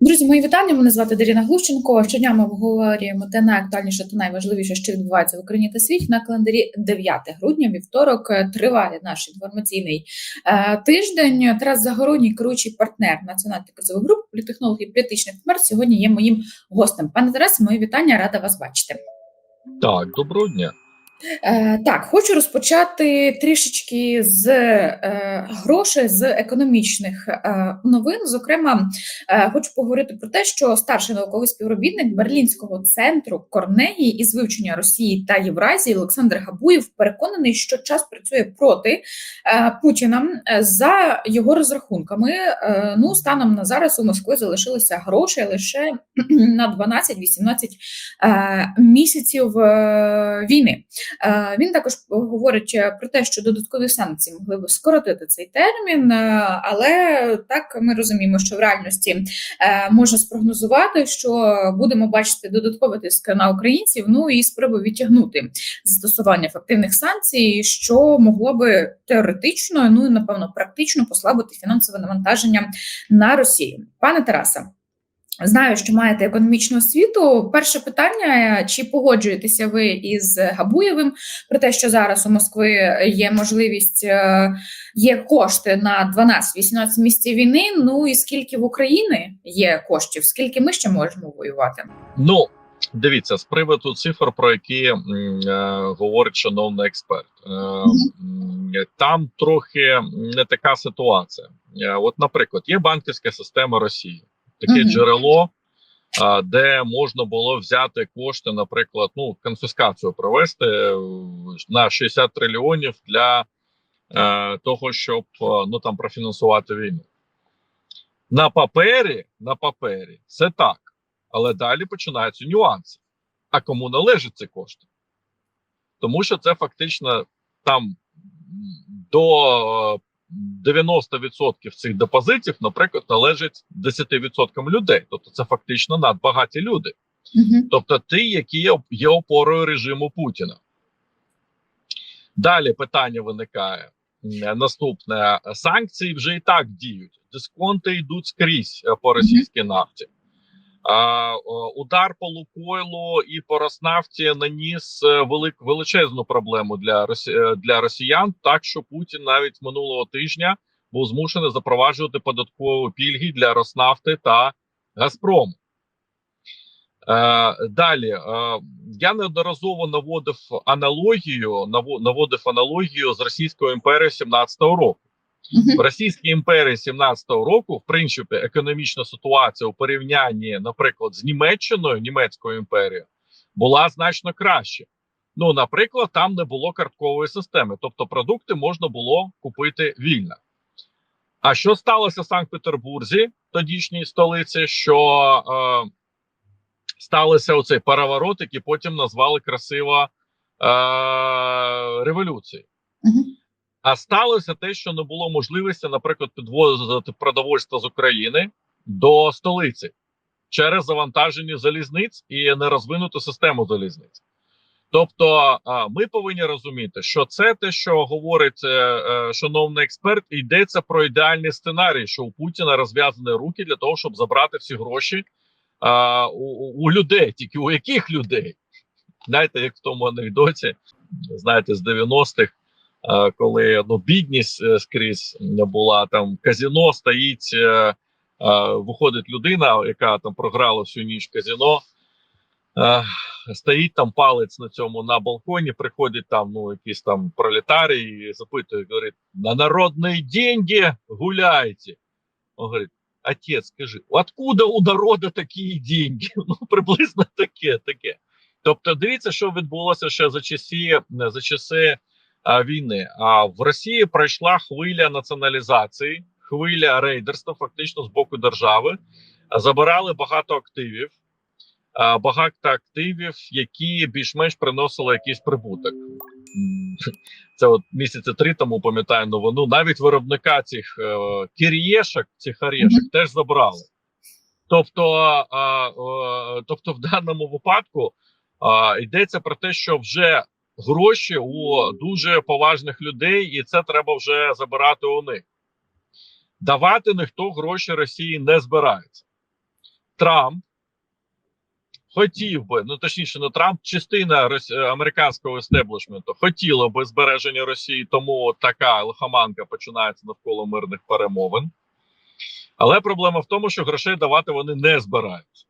Друзі, мої вітання. Мене звати Даріна Глущенко. Щодня ми обговорюємо те найактуальніше та найважливіше, що відбувається в Україні та світі. На календарі 9 грудня, вівторок, е, триває наш інформаційний е, тиждень. Тарас Загородній, керуючий партнер національної кризової групи, політехнолог і політичний експерт, сьогодні є моїм гостем. Пане Тарасе, мої вітання, рада вас бачити. Так, доброго дня. Е, так, хочу розпочати трішечки з е, грошей, з економічних е, новин. Зокрема, хочу поговорити про те, що старший науковий співробітник Берлінського центру Корнеї із вивчення Росії та Євразії Олександр Габуєв переконаний, що час працює проти Путіна за його розрахунками. ну, станом на зараз у Москви залишилося грошей лише на 12-18 е, місяців війни. Е, Він також говорить е, про те, що додаткові санкції могли би скоротити цей термін, е, але так ми розуміємо, що в реальності можна спрогнозувати, що будемо бачити додатковий тиск на українців. Ну і спроби відтягнути застосування ефективних санкцій, що могло би теоретично, ну і напевно практично послабити фінансове навантаження на Росію. Пане Тарасе. Знаю, що маєте економічну освіту. Перше питання: чи погоджуєтеся ви із Габуєвим про те, що зараз у Москви є можливість, е, є кошти на 12-18 місяців війни? Ну і скільки в Україні є коштів? Скільки ми ще можемо воювати? Ну, дивіться, з приводу цифр, про які е, говорить шановний експерт, е, там трохи не така ситуація. Е, от, наприклад, є банківська система Росії, таке Мгм. джерело, де можна було взяти кошти, наприклад, ну, конфіскацію провести е, на 60 трильйонів для е, того, щоб е, ну там профінансувати війну. На папері, на папері, це так. Але далі починаються нюанси. А кому належать ці кошти? Тому що це фактично там до 90% цих депозитів, наприклад, належить 10% людей. Тобто це фактично надбагаті люди. Угу. Тобто ті, які є, опорою режиму Путіна. Далі питання виникає. Наступне санкції вже і так діють. Дисконти йдуть скрізь е, по російській нафті. Удар по Лукойлу і по Роснафті наніс е, велик, величезну проблему для е, для росіян, так що Путін навіть минулого тижня був змушений запроваджувати податкові пільги для Роснафти та Газпрому. Е, далі я неодноразово наводив аналогію, наво- наводив аналогію з Російською імперією 17-го року. В Російській імперії 17-го року, в принципі, економічна ситуація у порівнянні, наприклад, з Німеччиною, німецькою імперією, була значно краще. Ну, наприклад, там не було карткової системи, тобто продукти можна було купити вільно. А що сталося в Санкт-Петербурзі, тодішній столиці, що е, сталося оцей переворот, який потім назвали красиво е, революцією. А сталося те, що не було можливості, наприклад, підвозити продовольство з України до столиці через завантаження залізниць і нерозвинуту систему залізниць. Тобто, ми повинні розуміти, що це те, що говорить е, е, шановний експерт, йдеться про ідеальний сценарій, що у Путіна розв'язані руки для того, щоб забрати всі гроші у- у людей. Тільки у яких людей? Знаєте, як в тому анекдоті, знаєте, з 90-х. Е, коли ну, бідність е, скрізь була там казіно стоїть, е, виходить людина, яка там програла всю ніч казіно, стоїть там палець на цьому на балконі, приходить там ну, якийсь там пролетарій і запитує, говорить, на народні деньги гуляєте. Он говорить, отець, скажи, откуда у народу такі деньги? Ну, приблизно таке, таке. Тобто, дивіться, що відбулося ще за часи, за часи війни. А в Росії пройшла хвиля націоналізації, хвиля рейдерства, фактично з боку держави. Забирали багато активів, багато активів, які більш-менш приносили якийсь прибуток. Це от місяці три тому пам'ятаю новину. Навіть виробника цих е, кір'єшок, цих орешок, Мгм. теж забрали. Тобто, а, е, тобто, в даному випадку а, йдеться про те, що вже гроші у дуже поважних людей, і це треба вже забирати у них. Давати ніхто гроші Росії не збирається. Трамп хотів би, ну точніше, не Трамп, частина рос- американського естеблішменту хотіла би збереження Росії, тому така лихоманка починається навколо мирних перемовин. Але проблема в тому, що грошей давати вони не збираються.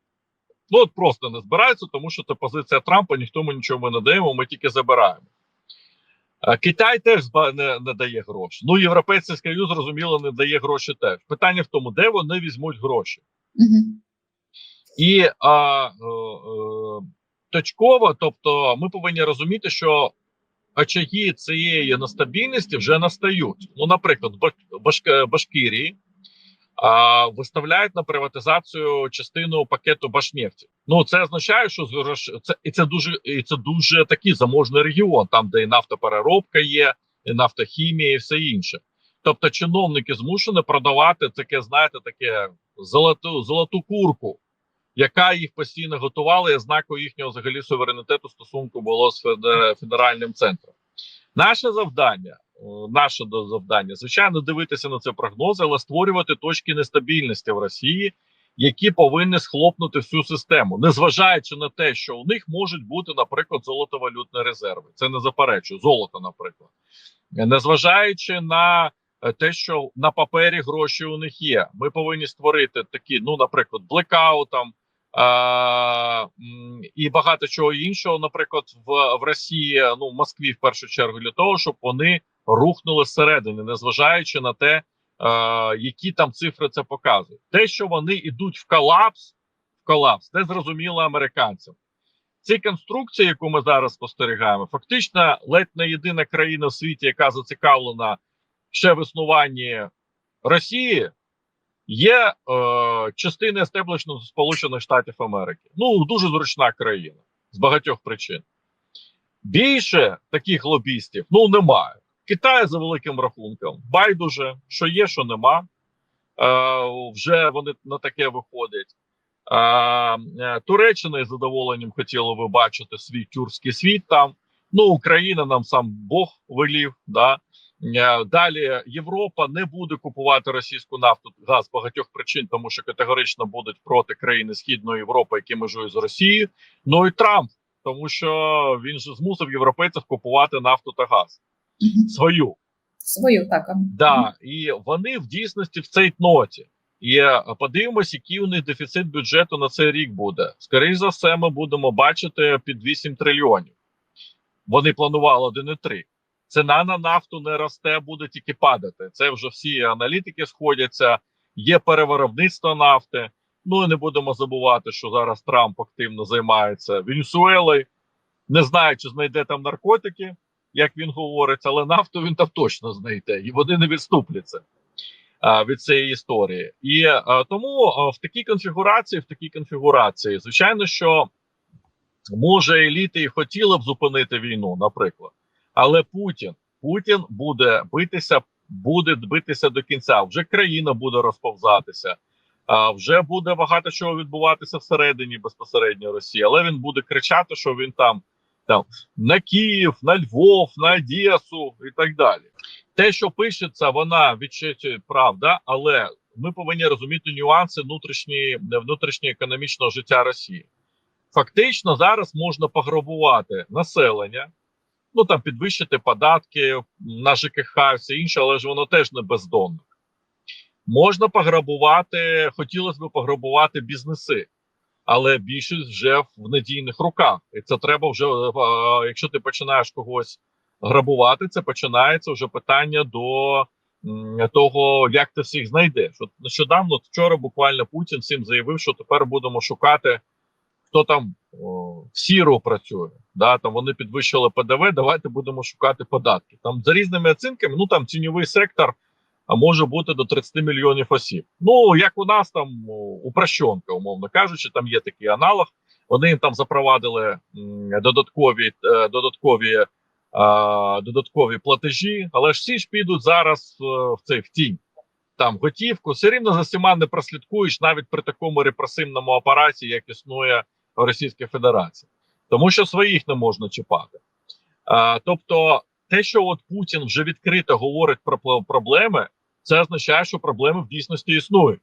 Ну от просто не збираються, тому що це позиція Трампа, ніхто ми нічого не даємо, ми тільки забираємо. А Китай теж не, не дає гроші. Ну, Європейський Союз, зрозуміло, не дає гроші теж. Питання в тому, де вони візьмуть гроші. Мгм. І а, е, е, точково, тобто, ми повинні розуміти, що очаги цієї нестабільності вже настають. Ну, наприклад, в Баш- Башк- Башкирії а, виставляють на приватизацію частину пакету Башнефті. Ну це означає, що це і це дуже і це дуже такий заможний регіон, там де і нафтопереробка є, і нафтохімія, і все інше. Тобто, чиновники змушені продавати таке, знаєте, таке золоту золоту курку, яка їх постійно готувала, і ознакою їхнього взагалі суверенітету стосунку було з федер- федеральним центром. Наше завдання, наше завдання, звичайно, дивитися на це прогнози, але створювати точки нестабільності в Росії, які повинні схлопнути всю систему, незважаючи на те, що у них можуть бути, наприклад, золотовалютні резерви. Це не заперечую, золото, наприклад, незважаючи на е, те, що на папері гроші у них є. Ми повинні створити такі, ну, наприклад, блекаутом. А, і багато чого іншого, наприклад, в, в Росії, ну в Москві в першу чергу, для того, щоб вони рухнули зсередини, незважаючи на те, е, які там цифри це показують. Те, що вони йдуть в колапс, в колапс, це зрозуміло американцям. Ці конструкції, яку ми зараз спостерігаємо, фактично ледь не єдина країна в світі, яка зацікавлена ще в існуванні Росії, є е, частиною естеблішменту Сполучених Штатів Америки. Ну дуже зручна країна з багатьох причин. Більше таких лобістів ну немає. Китай за великим рахунком. Байдуже, що є, що нема. Е, вже вони на таке виходять. Е, е, Туреччина із задоволенням хотіла би бачити свій тюркський світ там. Ну, Україна нам сам Бог велів. Да? Е, Далі Європа не буде купувати російську нафту газ з багатьох причин, тому що категорично будуть проти країни Східної Європи, які межують з Росією. Ну і Трамп, тому що він же змусив європейців купувати нафту та газ. Свою. Свою так. Да, і вони в дійсності в цій ноті. І е, подивимось, який у них дефіцит бюджету на цей рік буде. Скоріше за все, ми будемо бачити під 8 трильйонів. Вони планували 1,3. Ціна на нафту не росте, буде тільки падати. Це вже всі аналітики сходяться. Є перевиробництво нафти. Ну і не будемо забувати, що зараз Трамп активно займається Венесуелою. Не знаю, чи знайде там наркотики, як він говорить, але нафту він там точно знайде, і вони не відступляться а, від цієї історії. І а, тому а, в такій конфігурації, в такій конфігурації, звичайно, що може еліти і хотіли б зупинити війну, наприклад, але Путін Путін буде битися, буде битися до кінця. Вже країна буде розповзатися. А вже буде багато чого відбуватися всередині безпосередньо Росії, але він буде кричати, що він там там на Київ, на Львов, на Одесу і так далі. Те, що пишеться, вона відчитує правда, але ми повинні розуміти нюанси внутрішньої внутрішньої економічного життя Росії. Фактично, зараз можна пограбувати населення, ну там підвищити податки на ЖКХ, все інше, але ж воно теж не бездонне. Можна пограбувати, хотілося б пограбувати бізнеси, але більшість вже в надійних руках. І це треба вже, е, якщо ти починаєш когось грабувати, це починається вже питання до того, як ти всіх знайдеш. От нещодавно вчора буквально Путін всім заявив, що тепер будемо шукати, хто там о, в сіру працює. Да, там вони підвищили ПДВ. Давайте будемо шукати податки. Там за різними оцінками, ну там тіньовий сектор може бути до 30 мільйонів осіб. Ну як у нас там упрощенка, умовно кажучи, там є такий аналог. Вони там запровадили додаткові е, додаткові додаткові платежі, але ж всі ж підуть зараз е, в цей в тінь. Там готівку все рівно за всіма не прослідкуєш навіть при такому репресивному апараті, як існує Російська Федерація, тому що своїх не можна чіпати. А, тобто, те, що от Путін вже відкрито говорить про проблеми, це означає, що проблеми в дійсності існують.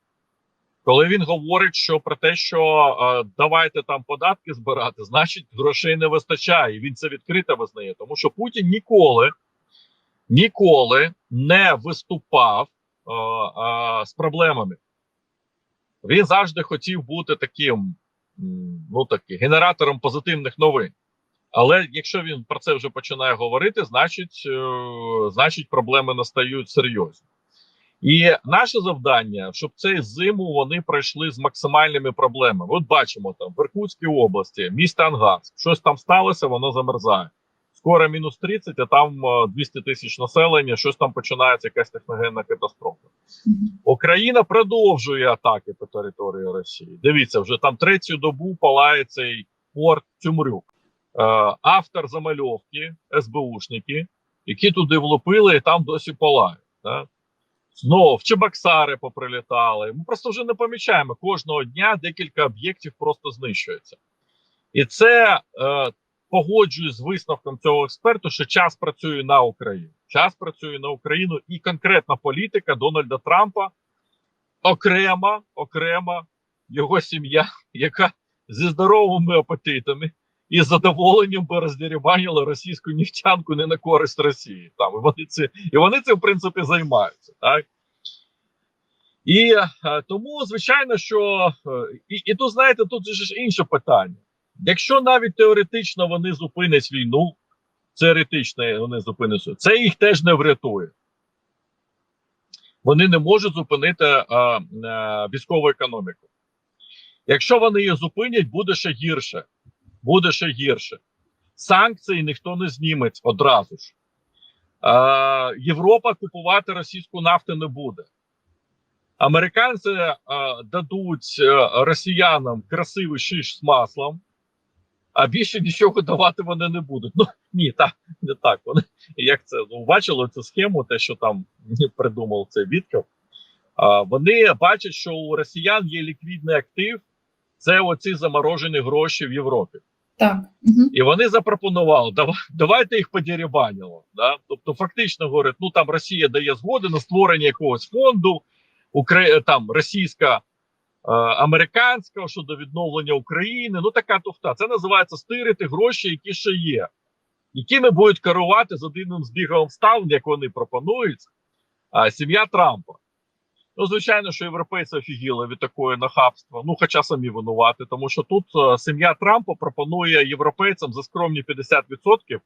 коли він говорить, що про те, що е, давайте там податки збирати, значить грошей не вистачає. І він це відкрито визнає, тому що Путін ніколи ніколи не виступав е, е, з проблемами. Він завжди хотів бути таким, ну таки, генератором позитивних новин. Але якщо він про це вже починає говорити, значить, е, значить проблеми настають серйозні. І наше завдання, щоб цей зиму вони пройшли з максимальними проблемами. От бачимо там в Іркутській області, місто Ангаск, щось там сталося, воно замерзає. Скоро мінус 30, а там е, 200 тисяч населення, щось там починається якась техногенна катастрофа. Україна продовжує атаки по території Росії. Дивіться, вже там третю добу палає цей порт Тюмрюк. Е, автор замальовки, СБУшники, які туди влупили і там досі палають. Да? Знову в Чебоксари поприлітали. Ми просто вже не помічаємо. Кожного дня декілька об'єктів просто знищується. І це е, погоджуюсь з висновком цього експерту, що час працює на Україну. Час працює на Україну і конкретна політика Дональда Трампа окрема, окрема його сім'я, яка зі здоровими апетитами і з задоволенням би роздерибанила російську нефтянку не на користь Росії. Там і вони це і вони цим в принципі займаються, так. І е, тому, звичайно, що е, і, і тут, знаєте, тут ж інше питання. Якщо навіть теоретично вони зупинять війну, теоретично вони зупинять, це їх теж не врятує. Вони не можуть зупинити е, е, військову економіку. Якщо вони її зупинять, буде ще гірше. Буде ще гірше. Санкції ніхто не зніметь одразу ж. Е, Європа купувати російську нафту не буде. Американці е, дадуть е, росіянам красивий шиш з маслом, а більше нічого давати вони не будуть. Ну ні, так не так. Вони як це ну, бачили цю схему, те, що там придумав цей Вітков. А, вони бачать, що у росіян є ліквідний актив, це оці заморожені гроші в Європі. Так. Угу. І вони запропонували, давай, давайте їх подірібаніло. Да? Тобто, фактично говорять, ну там Росія дає згоди на створення якогось фонду, Укра... там російська, е, американська щодо відновлення України. Ну така туфта. Це називається стирити гроші, які ще є, якими будуть керувати з одним збігом ставлень, як вони пропонують, а, сім'я Трампа. Ну, звичайно, що європейці офігіли від такої нахабства. Ну, хоча самі винувати, тому що тут е, сім'я Трампа пропонує європейцям за скромні 50%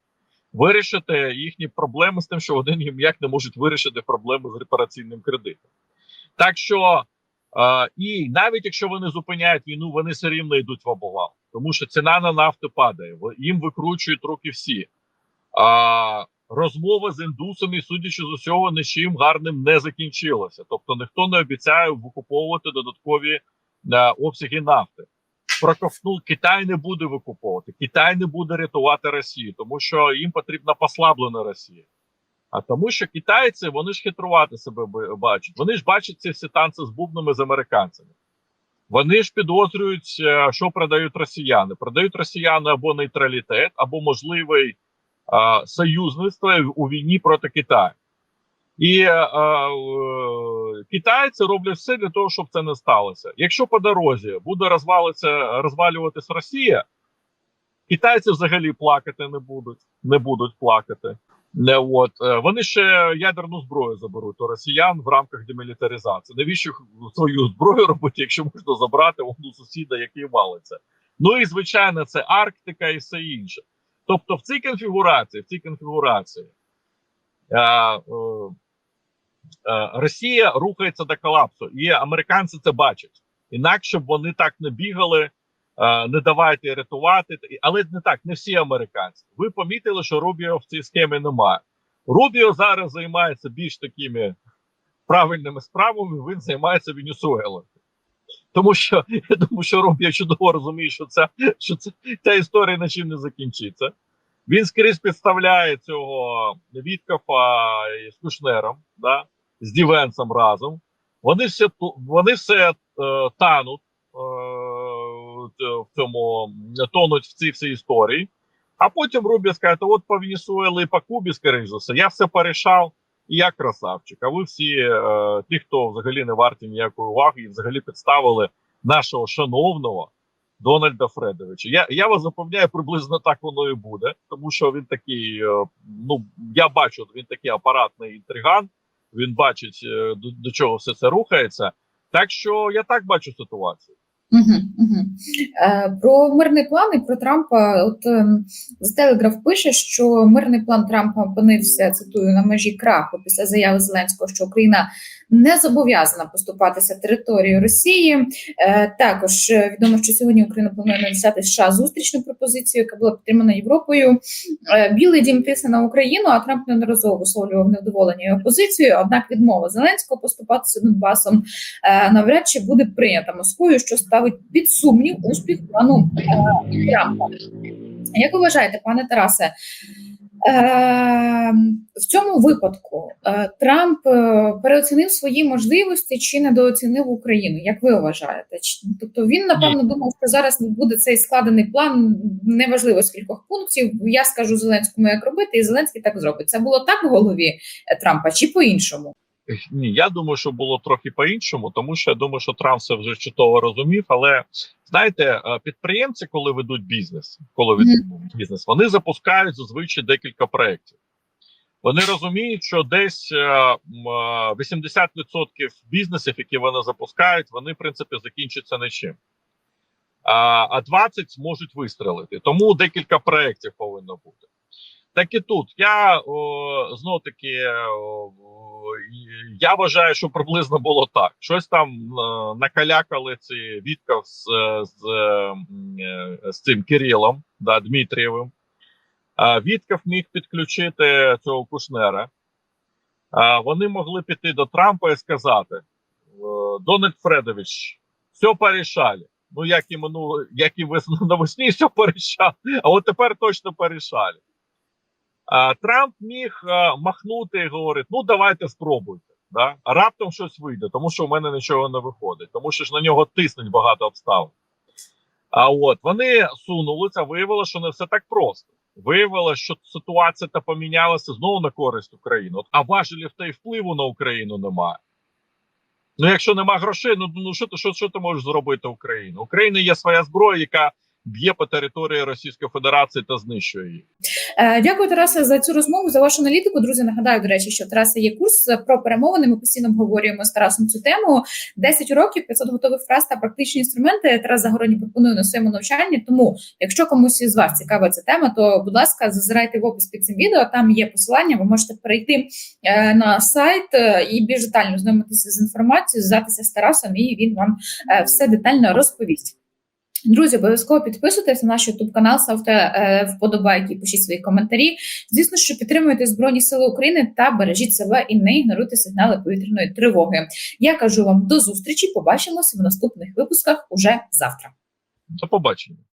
вирішити їхні проблеми з тим, що вони ніяк не можуть вирішити проблеми з репараційним кредитом. Так що, е, і навіть якщо вони зупиняють війну, вони все рівно йдуть в обвал, тому що ціна на нафту падає, їм викручують руки всі. А, розмова з індусами, судячи з усього, нічим гарним не закінчилася. Тобто ніхто не обіцяє викуповувати додаткові е, обсяги нафти. Проковтнув Китай не буде викуповувати, Китай не буде рятувати Росію, тому що їм потрібна послаблена Росія. А тому, що китайці вони ж хитрувати себе бачать. Вони ж бачать ці всі танці з бубнами з американцями. Вони ж підозрюють, е, що продають росіяни. Продають росіяни або нейтралітет, або можливий союзництво у війні проти Китаю. І е, е, китайці роблять все для того, щоб це не сталося. Якщо по дорозі буде розвалитися, розвалюватись Росія, китайці взагалі плакати не будуть, не будуть плакати. Не от е, вони ще ядерну зброю заберуть у росіян в рамках демілітаризації. Навіщо свою зброю робити, якщо можна забрати у сусіда, який валиться? Ну і звичайно, це Арктика і все інше. Тобто, в цій конфігурації, в цій конфігурації е, е, е, Росія рухається до колапсу, і американці це бачать. Інакше б вони так не бігали. е, Не давайте рятувати, але не так, не всі американці. Ви помітили, що Рубіо в цій схемі немає. Рубіо зараз займається більш такими правильними справами. Він займається Венесуелою. Тому що я думаю, що Рубіо чудово розуміє, що ця, що ця, ця історія на чим не закінчиться. Він скрізь підставляє цього Віткафа з Кушнером, да, з Дівенсом разом. Вони все вони все е, тануть е, в цьому тонуть в цій всій історії. А потім Рубі скаже, от по Венесуелі і по Кубі, скоріш за все, я все порішав, і я красавчик. А ви всі, е, ті, хто взагалі не варті ніякої уваги, і взагалі підставили нашого шановного Дональда Фредовича. Я, я вас запевняю, приблизно так воно і буде, тому що він такий. е, ну я бачу, він такий апаратний інтриган. Він бачить, е, до, до чого все це рухається. Так що я так бачу ситуацію. Угу, угу. Про мирний план і про Трампа. От ем, з Телеграф пише, що мирний план Трампа опинився цитую на межі краху після заяви Зеленського, що Україна не зобов'язана поступатися територією Росії. Е, також е, відомо, що сьогодні Україна планує надіслати США зустрічну пропозицію, яка була підтримана Європою. Білий дім тисне на Україну, а Трамп неодноразово висловлював невдоволення його позицією. Однак відмова Зеленського поступатися Донбасом е, навряд чи буде прийнята Москвою, що ставить під сумнів успіх плану е, Трампа. Як ви вважаєте, пане Тарасе? Е, в цьому випадку е, Трамп переоцінив свої можливості чи недооцінив Україну? Як ви вважаєте? Тобто він напевно думав, що зараз буде цей складений план, неважливо з кількох пунктів. Я скажу Зеленському, як робити, і Зеленський так зробить. Це було так в голові Трампа чи по-іншому? Ні, я думаю, що було трохи по-іншому, тому що я думаю, що Трамп це вже чудово розумів. Але знаєте, е, підприємці, коли ведуть бізнес, коли ведуть бізнес, вони запускають зазвичай декілька проєктів. Вони розуміють, що десь е, м, е, 80% бізнесів, які вони запускають, вони в принципі закінчаться нічим. А 20 можуть вистрелити. Тому декілька проєктів повинно бути. Так і тут я знов таки я вважаю, що приблизно було так. Щось там е, накалякали ці Вітков з, з, е, з цим Кирилом да, Дмитрієвим. Вітков міг підключити цього Кушнера. Вони могли піти до Трампа і сказати: е, Дональд Фредович, все порішали. Ну, як і минуло, як і весну навесні, все порішали, а от тепер точно порішали. Трамп міг махнути і говорити: ну давайте спробуйте. Да? Раптом щось вийде, тому що в мене нічого не виходить, тому що ж на нього тиснуть багато обставин. А от вони сунулися, виявилося, що не все так просто. Виявилося, що ситуація та помінялася знову на користь України. От, а важелів та й впливу на Україну немає. Ну, якщо нема грошей, ну, ну що, ти- що, що ти можеш зробити Україну? Україна є своя зброя, яка б'є по території Російської Федерації та знищує її. Е, Дякую, Тарасе, за цю розмову, за вашу аналітику. Друзі, нагадаю, до речі, що Тараса є курс про перемовини. Ми постійно обговорюємо з Тарасом цю тему. 10 років, 500 готових фраз та практичні інструменти. Тарас Загородній пропонує на своєму навчанні. Тому, якщо комусь із вас цікава ця тема, то будь ласка, зазирайте в опис під цим відео. Там є посилання. Ви можете перейти е, на сайт е, і більш детально знайомитися з інформацією, зв'язатися з Тарасом, і він вам все детально розповість. Друзі, обов'язково підписуйтесь на наш YouTube канал, ставте е, вподобайки, пишіть свої коментарі. Звісно, що підтримуйте Збройні Сили України та бережіть себе і не ігноруйте сигнали повітряної тривоги. Я кажу вам до зустрічі. Побачимося в наступних випусках уже завтра. До побачення.